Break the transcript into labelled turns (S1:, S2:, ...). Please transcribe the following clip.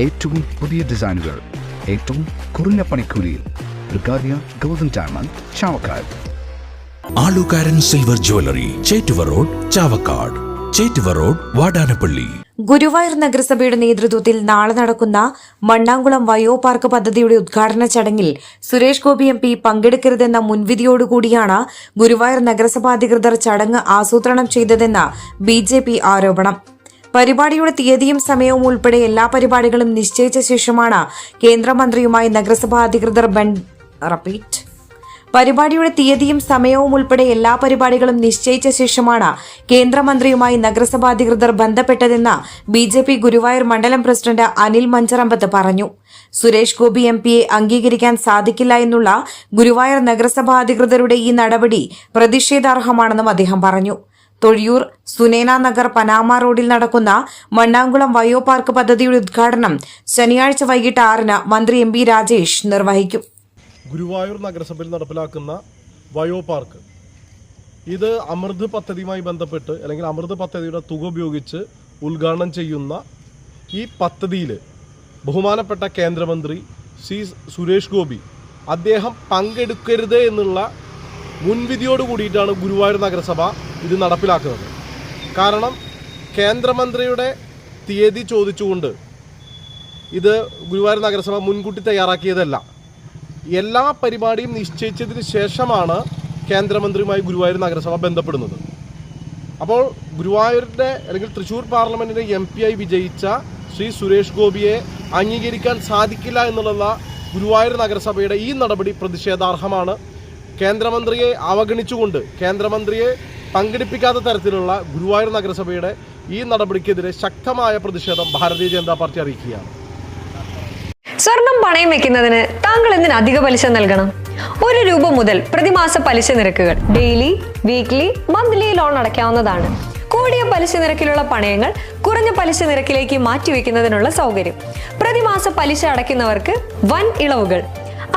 S1: ഏറ്റവും പുതിയ ഡിസൈനുകൾ ഏറ്റവും കുറഞ്ഞ പണിക്കൂലിയിൽ ബ്രിഗാദിയ golden diamond Chavakkad.
S2: Alukaran silver jewellery Chettuva road Chavakkad. Chettuva road Vadanappally.
S3: Guruvayur നഗരസഭയുടെ നേതൃത്വത്തിൽ നാളെ നടക്കുന്ന മണ്ണാങ്കുളം വയോ പാർക്ക് പദ്ധതിയുടെ ഉദ്ഘാടന ചടങ്ങിൽ സുരേഷ് ഗോപി എം പി പങ്കെടുക്കരുതെന്ന മുൻവിധിയോടുകൂടിയാണ് ഗുരുവായൂർ നഗരസഭാ അധികൃതർ ചടങ്ങ് ആസൂത്രണം ചെയ്തതെന്ന ബി ജെ പി ആരോപണം. പരിപാടിയുടെ തീയതിയും സമയവും ഉൾപ്പെടെ എല്ലാ പരിപാടികളും നിശ്ചയിച്ച ശേഷമാണ് കേന്ദ്രമന്ത്രിയുമായി നഗരസഭാ അധികൃതർ ബൻ- റപ്പീറ്റ് പരിപാടിയുടെ തീയതിയും സമയവും ഉൾപ്പെടെ എല്ലാ പരിപാടികളും നിശ്ചയിച്ച ശേഷമാണ് കേന്ദ്രമന്ത്രിയുമായി നഗരസഭാ അധികൃതർ ബന്ധപ്പെട്ടതെന്ന് ബി ജെ പി ഗുരുവായൂർ മണ്ഡലം പ്രസിഡന്റ് അനിൽ മഞ്ചറമ്പത്ത് പറഞ്ഞു. സുരേഷ് ഗോപി എം പിയെ അംഗീകരിക്കാൻ സാധിക്കില്ല എന്നുള്ള ഗുരുവായൂർ നഗരസഭാ അധികൃതരുടെ ഈ നടപടി പ്രതിഷേധാർഹമാണെന്നും അദ്ദേഹം പറഞ്ഞു. തൊഴിയൂർ സുനേന നഗർ പനാമ റോഡിൽ നടക്കുന്ന മണ്ണാങ്കുളം വയോ പാർക്ക് പദ്ധതിയുടെ ഉദ്ഘാടനം ശനിയാഴ്ച വൈകിട്ട് ആറിന് മന്ത്രി എം രാജേഷ് നിർവഹിക്കും.
S4: ഗുരുവായൂർ നഗരസഭയിൽ നടപ്പിലാക്കുന്ന വയോ പാർക്ക്. ഇത് അമൃത് പദ്ധതിയുമായി ബന്ധപ്പെട്ട് അല്ലെങ്കിൽ അമൃത് പദ്ധതിയുടെ തുക ഉപയോഗിച്ച് ഉദ്ഘാടനം ചെയ്യുന്ന ഈ പദ്ധതിയിൽ ബഹുമാനപ്പെട്ട കേന്ദ്രമന്ത്രി സി സുരേഷ് ഗോപി അദ്ദേഹം പങ്കെടുക്കരുത് എന്നുള്ള മുൻവിധിയോട് കൂടിയിട്ടാണ് ഗുരുവായൂർ നഗരസഭ ഇത് നടപ്പിലാക്കുന്നത്. കാരണം കേന്ദ്രമന്ത്രിയുടെ തീയതി ചോദിച്ചുകൊണ്ട് ഇത് ഗുരുവായൂർ നഗരസഭ മുൻകൂട്ടി തയ്യാറാക്കിയതല്ല. എല്ലാ പരിപാടിയും നിശ്ചയിച്ചതിന് ശേഷമാണ് കേന്ദ്രമന്ത്രിയുമായി ഗുരുവായൂർ നഗരസഭ ബന്ധപ്പെടുന്നത്. അപ്പോൾ ഗുരുവായൂരിന്റെ അല്ലെങ്കിൽ തൃശ്ശൂർ പാർലമെന്റിന്റെ എം പി ആയി വിജയിച്ച ശ്രീ സുരേഷ് ഗോപിയെ അംഗീകരിക്കാൻ സാധിക്കില്ല എന്നുള്ള ഗുരുവായൂർ നഗരസഭയുടെ ഈ നടപടി പ്രതിഷേധാർഹമാണ് കേന്ദ്രമന്ത്രിയെ അവഗണിച്ചുകൊണ്ട് കേന്ദ്രമന്ത്രിയെ പങ്കെടുപ്പിക്കാത്ത തരത്തിലുള്ള ഗുരുവായൂർ നഗരസഭയുടെ ഈ നടപടിക്കെതിരെ ശക്തമായ പ്രതിഷേധം ഭാരതീയ ജനതാ പാർട്ടി അറിയിക്കുകയാണ്.
S5: സ്വർണം പണയം വെക്കുന്നതിന് താങ്കൾ എന്തിന് അധിക പലിശ നൽകണം? ഒരു രൂപ മുതൽ പ്രതിമാസ പലിശ നിരക്കുകൾ ഡെയിലി വീക്ക്ലി മന്ത്ലി ലോൺ അടയ്ക്കാവുന്നതാണ്. കൂടിയ പലിശ നിരക്കിലുള്ള പണയങ്ങൾ കുറഞ്ഞ പലിശ നിരക്കിലേക്ക് മാറ്റിവെക്കുന്നതിനുള്ള സൗകര്യം. പ്രതിമാസ പലിശ അടയ്ക്കുന്നവർക്ക് വൻ ഇളവുകൾ.